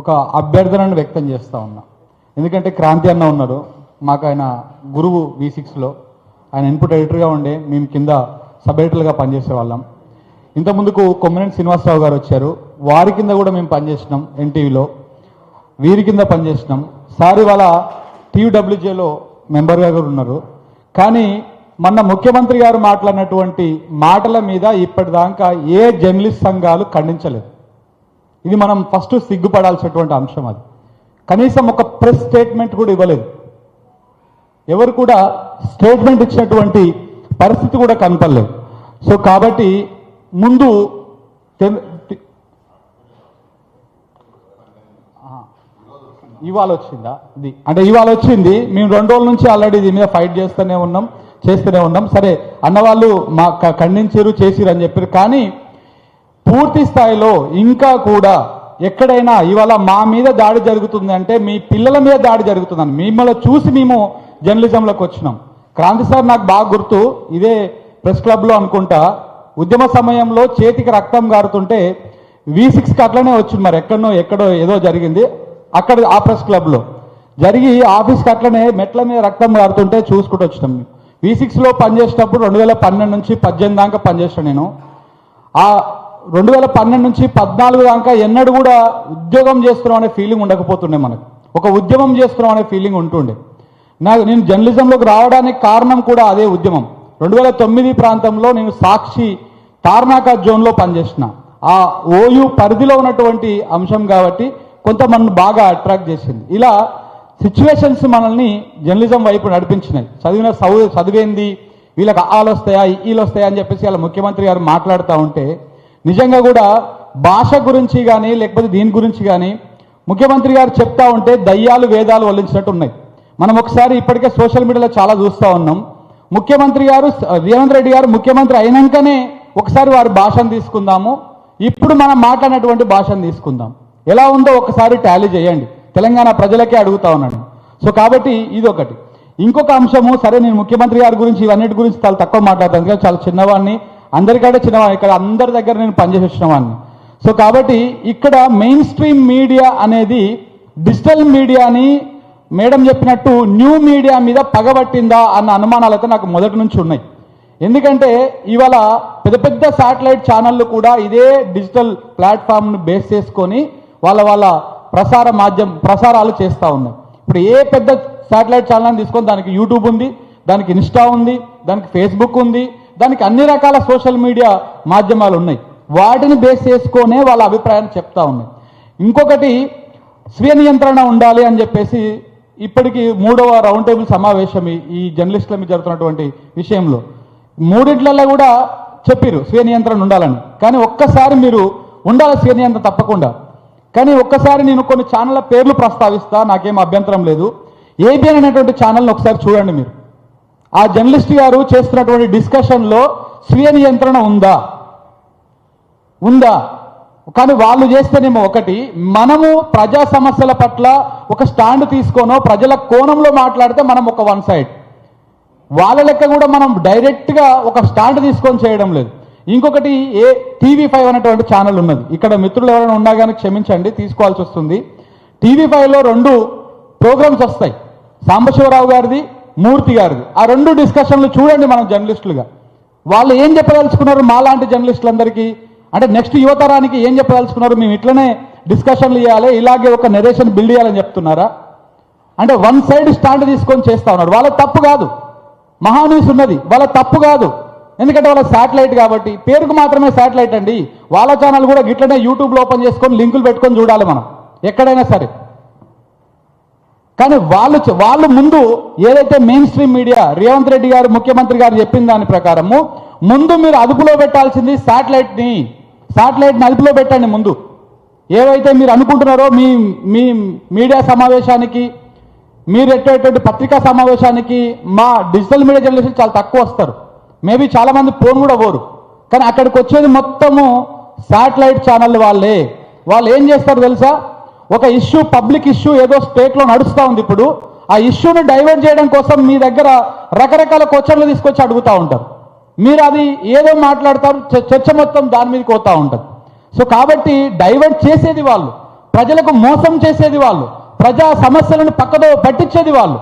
ఒక అభ్యర్థనను వ్యక్తం చేస్తూ ఉన్నా. ఎందుకంటే క్రాంతి అన్న ఉన్నారు మాకు ఆయన గురువు వి సిక్స్లో ఆయన ఇన్పుట్ ఎడిటర్గా ఉండే. మేము కింద సబ్ ఎడిటర్గా పనిచేసే వాళ్ళం ఇంత ముందుకు కొమ్మనేని శ్రీనివాసరావు గారు వచ్చారు. వారి కింద కూడా మేము పనిచేసినాం ఎన్టీవీలో వీరి కింద పనిచేసినాం. సార్ ఇవాళ టీయూడబ్ల్యూజేలో మెంబర్గా కూడా ఉన్నారు. కానీ మొన్న ముఖ్యమంత్రి గారు మాట్లాడినటువంటి మాటల మీద ఇప్పటిదాకా ఏ జర్నలిస్ట్ సంఘాలు ఖండించలేదు. ఇది మనం ఫస్ట్ సిగ్గుపడాల్సినటువంటి అంశం అది. కనీసం ఒక ప్రెస్ స్టేట్మెంట్ కూడా ఇవ్వలేదు. ఎవరు కూడా స్టేట్మెంట్ ఇచ్చినటువంటి పరిస్థితి కూడా కనపడలేదు. సో కాబట్టి ముందు ఇవాళ వచ్చిందా? ఇది. అంటే ఇవాళ వచ్చింది. మేము రెండు రోజుల నుంచి ఆల్రెడీ దీని మీద ఫైట్ చేస్తూనే ఉన్నాం చేస్తూనే ఉన్నాం. సరే అన్నవాళ్ళు మా ఖండించారు చేసిరు అని చెప్పారు. కానీ పూర్తి స్థాయిలో ఇంకా కూడా ఎక్కడైనా ఇవాళ మా మీద దాడి జరుగుతుంది అంటే మీ పిల్లల మీద దాడి జరుగుతుందని. మిమ్మల్ని చూసి మేము జర్నలిజంలోకి వచ్చినాం. క్రాంతి సార్ నాకు బాగా గుర్తు. ఇదే ప్రెస్ క్లబ్లో అనుకుంటా. ఉద్యమ సమయంలో చేతికి రక్తం గారుతుంటే వి సిక్స్కి అట్లనే వచ్చింది మరి. ఎక్కడనో ఎక్కడో ఏదో జరిగింది. అక్కడ ఆ ప్రెస్ క్లబ్లో జరిగి ఆఫీస్కి అట్లనే మెట్ల మీద రక్తం గారుతుంటే చూసుకుంటూ వచ్చినాం వి సిక్స్లో పనిచేసేటప్పుడు రెండు వేల పన్నెండు నుంచి పద్దెనిమిది దాకా పనిచేసాను నేను. ఆ రెండు వేల పన్నెండు నుంచి పద్నాలుగు దాకా ఎన్నడూ కూడా ఉద్యోగం చేస్తున్నాం అనే ఫీలింగ్ ఉండకపోతుండే మనకు. ఒక ఉద్యమం చేస్తున్నాం అనే ఫీలింగ్ ఉంటుండే. నాకు నేను జర్నలిజంలోకి రావడానికి కారణం కూడా అదే ఉద్యమం. రెండు వేల తొమ్మిది ప్రాంతంలో నేను సాక్షి తార్నాకా జోన్లో పనిచేసిన. ఆ ఓయు పరిధిలో ఉన్నటువంటి అంశం కాబట్టి కొంత కొంతమంది బాగా అట్రాక్ట్ చేసింది. ఇలా సిచ్యువేషన్స్ మనల్ని జర్నలిజం వైపు నడిపించినాయి. చదివిన చదివేంది వీళ్ళకి ఆలు వస్తాయా ఈలు వస్తాయా అని చెప్పేసి వాళ్ళ ముఖ్యమంత్రి గారు మాట్లాడుతూ ఉంటే నిజంగా కూడా భాష గురించి కానీ లేకపోతే దీని గురించి కానీ ముఖ్యమంత్రి గారు చెప్తా ఉంటే దయ్యాలు వేదాలు వల్లించినట్టు ఉన్నాయి. మనం ఒకసారి ఇప్పటికే సోషల్ మీడియాలో చాలా చూస్తూ ఉన్నాం. ముఖ్యమంత్రి గారు రేవంత్ రెడ్డి గారు ముఖ్యమంత్రి అయినాకనే ఒకసారి వారి భాషను తీసుకుందాము. ఇప్పుడు మనం మాట్లాడినటువంటి భాషను తీసుకుందాం. ఎలా ఉందో ఒకసారి టాలీ చేయండి. తెలంగాణ ప్రజలకే అడుగుతా ఉన్నాను. సో కాబట్టి ఇది ఒకటి ఇంకొక అంశము సరే నేను ముఖ్యమంత్రి గారి గురించి ఇవన్నిటి గురించి చాలా తక్కువ మాట్లాడతాను. చాలా చిన్నవాడిని. అందరికంటే చిన్నవాడిని ఇక్కడ అందరి దగ్గర నేను పనిచేసిన వాడిని సో కాబట్టి ఇక్కడ మెయిన్ స్ట్రీమ్ మీడియా అనేది డిజిటల్ మీడియాని మేడం చెప్పినట్టు న్యూ మీడియా మీద పగబట్టిందా అన్న అనుమానాలు అయితే నాకు మొదటి నుంచి ఉన్నాయి. ఎందుకంటే ఇవాళ పెద్ద పెద్ద శాటిలైట్ ఛానళ్ళు కూడా ఇదే డిజిటల్ ప్లాట్ఫామ్ను బేస్ చేసుకొని వాళ్ళ వాళ్ళ ప్రసార మాధ్యమం ప్రసారాలు చేస్తూ ఉన్నాయి. ఇప్పుడు ఏ పెద్ద శాటిలైట్ ఛానల్ తీసుకొని దానికి యూట్యూబ్ ఉంది దానికి ఇన్స్టా ఉంది దానికి ఫేస్బుక్ ఉంది దానికి అన్ని రకాల సోషల్ మీడియా మాధ్యమాలు ఉన్నాయి. వాటిని బేస్ చేసుకొనే వాళ్ళ అభిప్రాయాన్ని చెప్తా ఉన్నాయి. ఇంకొకటి స్వీయ నియంత్రణ ఉండాలి అని చెప్పేసి ఇప్పటికి మూడవ రౌండ్ టేబుల్ సమావేశం ఈ- జర్నలిస్టుల మీద జరుగుతున్నటువంటి విషయంలో. మూడింట్లలో కూడా చెప్పిరు స్వీయ నియంత్రణ ఉండాలని. కానీ ఒక్కసారి మీరు ఉండాలి స్వీయ నియంత్రణ తప్పకుండా. కానీ ఒక్కసారి నేను కొన్ని ఛానళ్ళ పేర్లు ప్రస్తావిస్తా నాకేం అభ్యంతరం లేదు. ఏబిఎన్ అనేటువంటి ఛానల్ని ఒకసారి చూడండి మీరు. ఆ జర్నలిస్ట్ గారు చేస్తున్నటువంటి డిస్కషన్లో స్వీయ నియంత్రణ ఉందా? ఉందా? కానీ వాళ్ళు చేస్తేనేమో ఒకటి మనము ప్రజా సమస్యల పట్ల ఒక స్టాండ్ తీసుకోనో ప్రజల కోణంలో మాట్లాడితే మనం ఒక వన్ సైడ్. వాళ్ళ లెక్క కూడా మనం డైరెక్ట్గా ఒక స్టాండ్ తీసుకొని చేయడం లేదు. ఇంకొకటి ఏ టీవీ ఫైవ్ అనేటువంటి ఛానల్ ఉన్నది. ఇక్కడ మిత్రులు ఎవరైనా ఉన్నా కానీ క్షమించండి తీసుకోవాల్సి వస్తుంది. టీవీ ఫైవ్లో రెండు ప్రోగ్రామ్స్ వస్తాయి. సాంబశివరావు గారిది మూర్తి గారిది. ఆ రెండు డిస్కషన్లు చూడండి మనం జర్నలిస్టులుగా. వాళ్ళు ఏం చెప్పదలుచుకున్నారు మాలాంటి జర్నలిస్టులందరికీ? అంటే నెక్స్ట్ యువతరానికి ఏం చెప్పదలుచుకున్నారు? మేము ఇట్లనే డిస్కషన్లు ఇవ్వాలి ఇలాగే ఒక నెరేషన్ బిల్డ్ చేయాలని చెప్తున్నారా? అంటే వన్ సైడ్ స్టాండ్ తీసుకొని చేస్తా ఉన్నారు. వాళ్ళ తప్పు కాదు. మహానీస్ ఉన్నది. వాళ్ళ తప్పు కాదు. ఎందుకంటే వాళ్ళ శాటిలైట్ కాబట్టి. పేరుకు మాత్రమే శాటిలైట్ అండి. వాళ్ళ ఛానల్ కూడా గిట్లనే యూట్యూబ్లో ఓపెన్ చేసుకొని లింకులు పెట్టుకొని చూడాలి మనం. ఎక్కడైనా సరే. కానీ వాళ్ళు వాళ్ళు ముందు ఏదైతే main stream media Revanth Reddy గారు ముఖ్యమంత్రి గారు చెప్పిన దాని ప్రకారము ముందు మీరు అదుపులో పెట్టాల్సింది శాటిలైట్ని శాటిలైట్ని అదుపులో పెట్టండి ముందు. ఏవైతే మీరు అనుకుంటున్నారో మీ మీ మీడియా సమావేశానికి మీరు ఎట్టేటువంటి పత్రికా సమావేశానికి మా డిజిటల్ మీడియా జర్నలిస్టులు చాలా తక్కువ వస్తారు. మేబీ చాలా మంది ఫోన్ కూడా పోరు. కానీ అక్కడికి వచ్చేది మొత్తము శాటిలైట్ ఛానల్ వాళ్ళే. వాళ్ళు ఏం చేస్తారు తెలుసా? ఒక ఇష్యూ పబ్లిక్ ఇష్యూ ఏదో స్టేట్లో నడుస్తూ ఉంది ఇప్పుడు. ఆ ఇష్యూని డైవర్ట్ చేయడం కోసం మీ దగ్గర రకరకాల క్వశ్చన్లు తీసుకొచ్చి అడుగుతూ ఉంటారు. మీరు అది ఏదో మాట్లాడతారు చ- చర్చ మొత్తం దాని మీదకి పోతూ ఉంటుంది సో కాబట్టి డైవర్ట్ చేసేది వాళ్ళు. ప్రజలకు మోసం చేసేది వాళ్ళు. ప్రజా సమస్యలను పక్కదో పట్టించేది వాళ్ళు.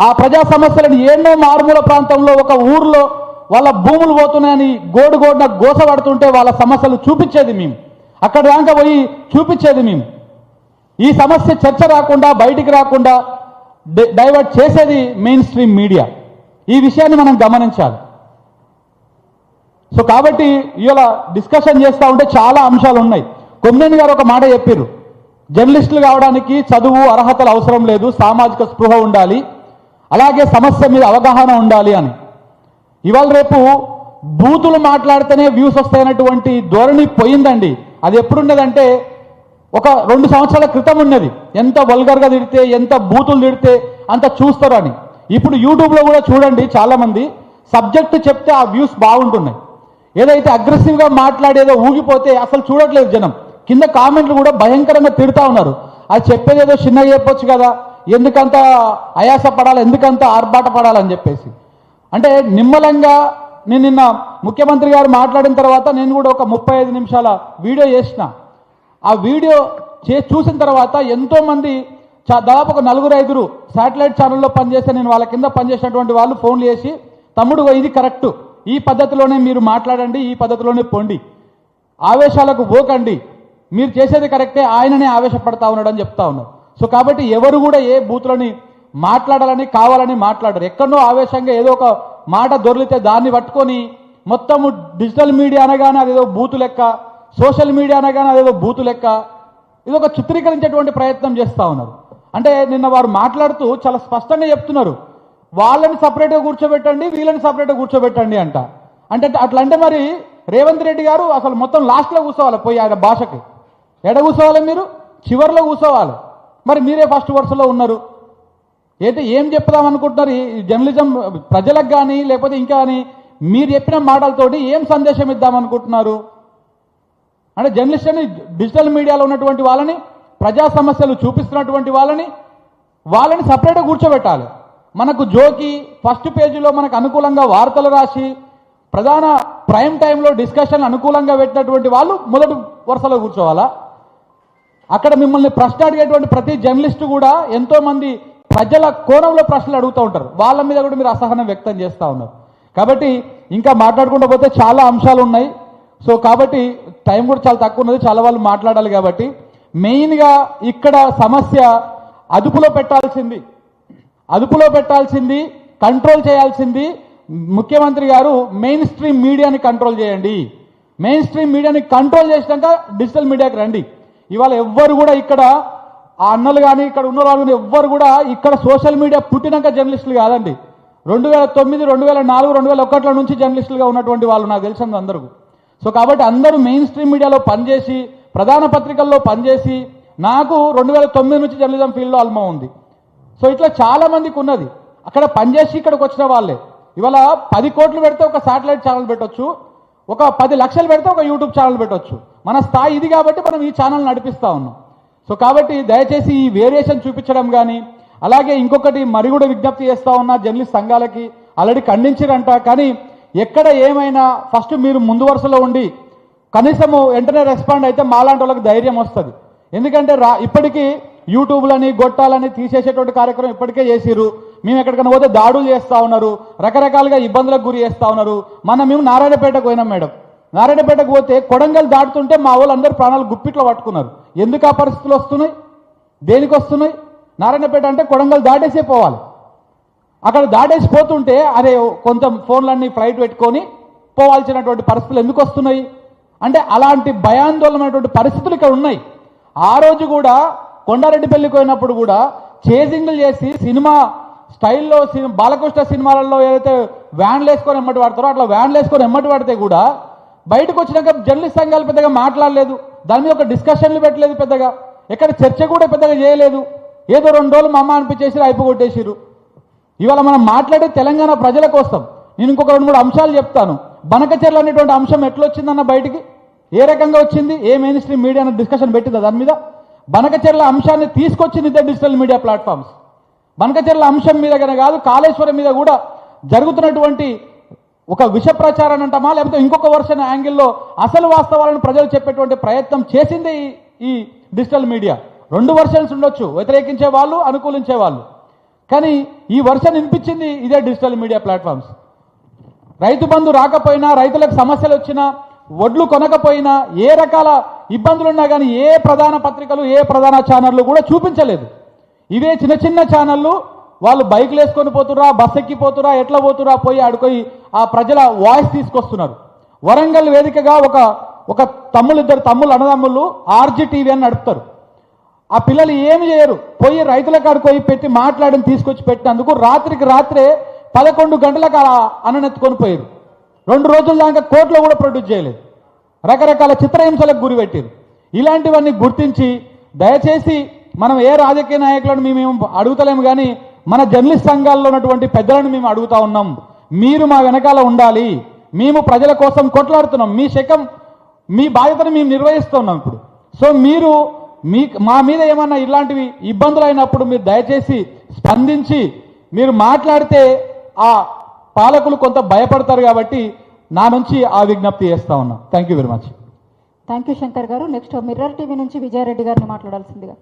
ఆ ప్రజా సమస్యలను ఎన్నో మారుమూల ప్రాంతంలో ఒక ఊర్లో వాళ్ళ భూములు పోతున్నాయని గోడు గోడున గోస పడుతుంటే వాళ్ళ సమస్యలు చూపించేది మేము. అక్కడ దాకా పోయి చూపించేది మేము. ఈ సమస్య చర్చ రాకుండా బయటికి రాకుండా డైవర్ట్ చేసేది మెయిన్ స్ట్రీమ్ మీడియా ఈ విషయాన్ని మనం గమనించాలి. సో కాబట్టి ఇవాళ డిస్కషన్ చేస్తూ ఉంటే చాలా అంశాలు ఉన్నాయి. కొమ్మినేని గారు ఒక మాట చెప్పారు జర్నలిస్టులు కావడానికి చదువు అర్హతలు అవసరం లేదు సామాజిక స్పృహ ఉండాలి అలాగే సమస్య మీద అవగాహన ఉండాలి అని. ఇవాళ రేపు బూతులు మాట్లాడితేనే వ్యూస్ వస్తాయన్నటువంటి ధోరణి పోయిందండి. అది ఎప్పుడున్నదంటే ఒక రెండు సంవత్సరాల క్రితం ఉన్నది. ఎంత వల్గర్గా తిడితే ఎంత బూతులు తిడితే అంత చూస్తారు అని ఇప్పుడు యూట్యూబ్లో కూడా చూడండి చాలామంది సబ్జెక్ట్ చెప్తే ఆ వ్యూస్ బాగుంటున్నాయి. ఏదైతే అగ్రెసివ్గా మాట్లాడేదో ఊగిపోతే అసలు చూడట్లేదు జనం. కింద కామెంట్లు కూడా భయంకరంగా తిడతా ఉన్నారు. అది చెప్పేది ఏదో చిన్నగా చెప్పొచ్చు కదా. ఎందుకంత అయాస పడాలి ఎందుకంత ఆర్భాట పడాలని చెప్పేసి. అంటే నిమ్మలంగా నేను నిన్న ముఖ్యమంత్రి గారు మాట్లాడిన తర్వాత నేను కూడా ఒక ముప్పై ఐదు నిమిషాల వీడియో చేసిన. ఆ వీడియో చే చూసిన తర్వాత ఎంతోమంది చా- దాదాపు ఒక నలుగురు ఐదుగురు శాటిలైట్ ఛానల్లో పనిచేస్తే నేను వాళ్ళ కింద పనిచేసినటువంటి వాళ్ళు ఫోన్లు చేసి తమ్ముడు ఇది కరెక్ట్. ఈ పద్ధతిలోనే మీరు మాట్లాడండి ఈ పద్ధతిలోనే పొండి. ఆవేశాలకు పోకండి. మీరు చేసేది కరెక్టే ఆయననే ఆవేశపడతా ఉన్నాడు అని చెప్తా ఉన్నారు సో కాబట్టి ఎవరు కూడా ఏ బూతులని మాట్లాడాలని కావాలని మాట్లాడరు. ఎక్కడో ఆవేశంగా ఏదో ఒక మాట దొరికితే దాన్ని పట్టుకొని మొత్తము డిజిటల్ మీడియా అనగానే అదేదో బూతు లెక్క సోషల్ మీడియా అనగానే అదేదో బూతు లెక్క. ఇది ఒక చిత్రీకరించేటువంటి ప్రయత్నం చేస్తూ ఉన్నారు. అంటే నిన్న వారు మాట్లాడుతూ చాలా స్పష్టంగా చెప్తున్నారు. వాళ్ళని సపరేట్గా కూర్చోబెట్టండి వీళ్ళని సపరేట్గా కూర్చోబెట్టండి అంట. అంటే అట్లా అంటే మరి రేవంత్ రెడ్డి గారు అసలు మొత్తం లాస్ట్లో కూర్చోవాలి పోయి ఆయన భాషకి. ఎడ కూర్చోవాలి మీరు? చివరిలో కూర్చోవాలి. మరి మీరే ఫస్ట్ వరుసలో ఉన్నారు. అయితే ఏం చెప్దాం అనుకుంటున్నారు? ఈ జర్నలిజం ప్రజలకు కానీ లేకపోతే ఇంకా కానీ మీరు చెప్పిన మాటలతోటి ఏం సందేశం ఇద్దాం అనుకుంటున్నారు? అంటే జర్నలిస్ట్ అని డిజిటల్ మీడియాలో ఉన్నటువంటి వాళ్ళని ప్రజా సమస్యలు చూపిస్తున్నటువంటి వాళ్ళని వాళ్ళని సపరేట్గా కూర్చోబెట్టాలి. మనకు జోకి ఫస్ట్ పేజీలో మనకు అనుకూలంగా వార్తలు రాసి ప్రధాన ప్రైమ్ టైంలో డిస్కషన్ అనుకూలంగా పెట్టినటువంటి వాళ్ళు మొదటి వరుసలో కూర్చోవాలా? అక్కడ మిమ్మల్ని ప్రశ్న అడిగేటువంటి ప్రతి జర్నలిస్ట్ కూడా ఎంతోమంది ప్రజల కోణంలో ప్రశ్నలు అడుగుతూ ఉంటారు. వాళ్ళ మీద కూడా మీరు అసహనం వ్యక్తం చేస్తూ ఉన్నారు. కాబట్టి ఇంకా మాట్లాడుకుంటూ పోతే చాలా అంశాలు ఉన్నాయి. సో కాబట్టి టైం కూడా చాలా తక్కువ ఉన్నది చాలా వాళ్ళు మాట్లాడాలి కాబట్టి. మెయిన్గా ఇక్కడ సమస్య అదుపులో పెట్టాల్సింది అదుపులో పెట్టాల్సింది కంట్రోల్ చేయాల్సింది ముఖ్యమంత్రి గారు మెయిన్ స్ట్రీమ్ మీడియాని కంట్రోల్ చేయండి. మెయిన్ స్ట్రీమ్ మీడియాని కంట్రోల్ చేసినాక డిజిటల్ మీడియాకి రండి. ఇవాళ ఎవ్వరు కూడా ఇక్కడ ఆ అన్నలు కానీ ఇక్కడ ఉన్న వాళ్ళు కానీ ఎవ్వరు కూడా ఇక్కడ సోషల్ మీడియా పుట్టినాక జర్నలిస్టులు కాదండి. రెండు వేల తొమ్మిది రెండు వేల నాలుగు రెండు వేల ఒకటిలో నుంచి జర్నలిస్టులుగా ఉన్నటువంటి వాళ్ళు నాకు తెలిసింది అందరూ సో కాబట్టి అందరూ మెయిన్ స్ట్రీమ్ మీడియాలో పనిచేసి ప్రధాన పత్రికల్లో పనిచేసి నాకు రెండు వేల తొమ్మిది నుంచి జర్నలిజం ఫీల్డ్లో అల్మా ఉంది. సో ఇట్లా చాలా మందికి ఉన్నది. అక్కడ పనిచేసి ఇక్కడికి వచ్చిన వాళ్ళే. ఇవాళ పది కోట్లు పెడితే ఒక శాటిలైట్ ఛానల్ పెట్టొచ్చు. ఒక పది లక్షలు పెడితే ఒక యూట్యూబ్ ఛానల్ పెట్టొచ్చు. మన స్థాయి ఇది కాబట్టి మనం ఈ ఛానల్ నడిపిస్తా ఉన్నాం. సో కాబట్టి దయచేసి ఈ వేరియేషన్ చూపించడం కానీ అలాగే ఇంకొకటి మరి కూడా విజ్ఞప్తి చేస్తా ఉన్నా జర్నలిస్ట్ సంఘాలకి ఆల్రెడీ ఖండించిరంట. కానీ ఎక్కడ ఏమైనా ఫస్ట్ మీరు ముందు వరుసలో ఉండి కనీసము వెంటనే రెస్పాండ్ అయితే మాలాంటి వాళ్ళకి ధైర్యం వస్తుంది. ఎందుకంటే రా ఇప్పటికీ యూట్యూబ్లని గొట్టాలని తీసేసేటువంటి కార్యక్రమం ఇప్పటికే చేసిరు మేము ఎక్కడికైనా పోతే దాడులు చేస్తూ ఉన్నారు రకరకాలుగా ఇబ్బందులకు గురి చేస్తూ ఉన్నారు. మనం మేము నారాయణపేటకు పోయినాం మేడం. నారాయణపేటకు పోతే కొడంగల్ దాటుతుంటే మా వాళ్ళందరూ ప్రాణాలు గుప్పిట్లో పట్టుకున్నారు. ఎందుకు ఆ పరిస్థితులు వస్తున్నాయి? దేనికి వస్తున్నాయి? నారాయణపేట అంటే కొడంగల్ దాటేసే పోవాలి. అక్కడ దాడేసి పోతుంటే అరే కొంత ఫోన్లన్నీ ఫ్లైట్ పెట్టుకొని పోవాల్సినటువంటి పరిస్థితులు ఎందుకు వస్తున్నాయి? అంటే అలాంటి భయాందోళనమైనటువంటి పరిస్థితులు ఇక్కడ ఉన్నాయి. ఆ రోజు కూడా కొండారెడ్డిపల్లికి పోయినప్పుడు కూడా చేజింగ్లు చేసి సినిమా స్టైల్లో సినిమా బాలకృష్ణ సినిమాలలో ఏదైతే వ్యాన్లు వేసుకొని ఎమ్మటి పడతారో అట్లా వ్యాన్లు వేసుకొని ఎమ్మటి పడితే కూడా బయటకు వచ్చినాక జర్నలిస్ట్ సంఘాలు పెద్దగా మాట్లాడలేదు. దాని మీద ఒక డిస్కషన్లు పెట్టలేదు పెద్దగా. ఎక్కడ చర్చ కూడా పెద్దగా చేయలేదు. ఏదో రెండు రోజులు మా అమ్మ అనిపించేసి అయిపోగొట్టేసిరు ఇవాళ మనం మాట్లాడే తెలంగాణ ప్రజల కోసం నేను ఇంకొక రెండు మూడు అంశాలు చెప్తాను. బనకచెర్ల అనేటువంటి అంశం ఎట్లొచ్చిందన్న బయటికి? ఏ రకంగా వచ్చింది? ఏ మెయిన్ స్ట్రీమ్ మీడియా డిస్కషన్ పెట్టిందా దాని మీద? బనకచెర్ల అంశాన్ని తీసుకొచ్చింది ఇద్దరు డిజిటల్ మీడియా ప్లాట్ఫామ్స్ బనకచెర్ల అంశం మీద కనుక కాదు కాళేశ్వరం మీద కూడా జరుగుతున్నటువంటి ఒక విష ప్రచారం అంటామా? లేకపోతే ఇంకొక వర్షన్ యాంగిల్లో అసలు వాస్తవాలను ప్రజలు చెప్పేటువంటి ప్రయత్నం చేసింది ఈ ఈ డిజిటల్ మీడియా రెండు వర్షన్స్ ఉండొచ్చు. వ్యతిరేకించే వాళ్ళు అనుకూలించే వాళ్ళు. కానీ ఈ వర్షన్ వినిపించింది ఇదే digital media platforms Rythu Bandhu రాకపోయినా రైతులకు సమస్యలు వచ్చినా వడ్లు కొనకపోయినా ఏ రకాల ఇబ్బందులు ఉన్నా కానీ ఏ ప్రధాన పత్రికలు ఏ ప్రధాన ఛానళ్ళు కూడా చూపించలేదు. ఇవే చిన్న చిన్న ఛానళ్ళు వాళ్ళు బైక్లు వేసుకొని పోతురా బస్ ఎక్కిపోతురా ఎట్లా పోతురా పోయి ఆడుకోయి ఆ ప్రజల వాయిస్ తీసుకొస్తున్నారు. వరంగల్ వేదికగా ఒక ఒక తమ్ములు ఇద్దరు తమ్ముళ్ళు అన్నదమ్ముళ్ళు ఆర్జీ టీవీ అని నడుపుతారు. ఆ పిల్లలు ఏమి చేయరు. పోయి రైతుల కాడికి పోయి పెట్టి మాట్లాడిని తీసుకొచ్చి పెట్టినందుకు రాత్రికి రాత్రే పదకొండు గంటలకు అలా అన్ననెత్తుకొని పోయారు. రెండు రోజుల దాకా కోర్టులో కూడా ప్రొడ్యూస్ చేయలేదు. రకరకాల చిత్రహింసలకు గురిపెట్టారు ఇలాంటివన్నీ గుర్తించి దయచేసి మనం ఏ రాజకీయ నాయకులను మేము అడుగుతలేము కానీ మన జర్నలిస్ట్ సంఘాల్లో ఉన్నటువంటి పెద్దలను మేము అడుగుతా ఉన్నాం. మీరు మా వెనకాల ఉండాలి. మేము ప్రజల కోసం కొట్లాడుతున్నాం. మీ శకం మీ బాధ్యతను మేము నిర్వహిస్తున్నాం ఇప్పుడు. సో మీరు మీ మా మీద ఏమన్నా ఇలాంటివి ఇబ్బందులు అయినప్పుడు మీరు దయచేసి స్పందించి మీరు మాట్లాడితే ఆ పాలకులు కొంత భయపడతారు కాబట్టి నా నుంచి ఆ విజ్ఞప్తి చేస్తా ఉన్నా. Thank you very much thank you Shankar గారు. నెక్స్ట్ మిర్రర్ టీవీ నుంచి విజయారెడ్డి గారిని మాట్లాడాల్సిందిగా.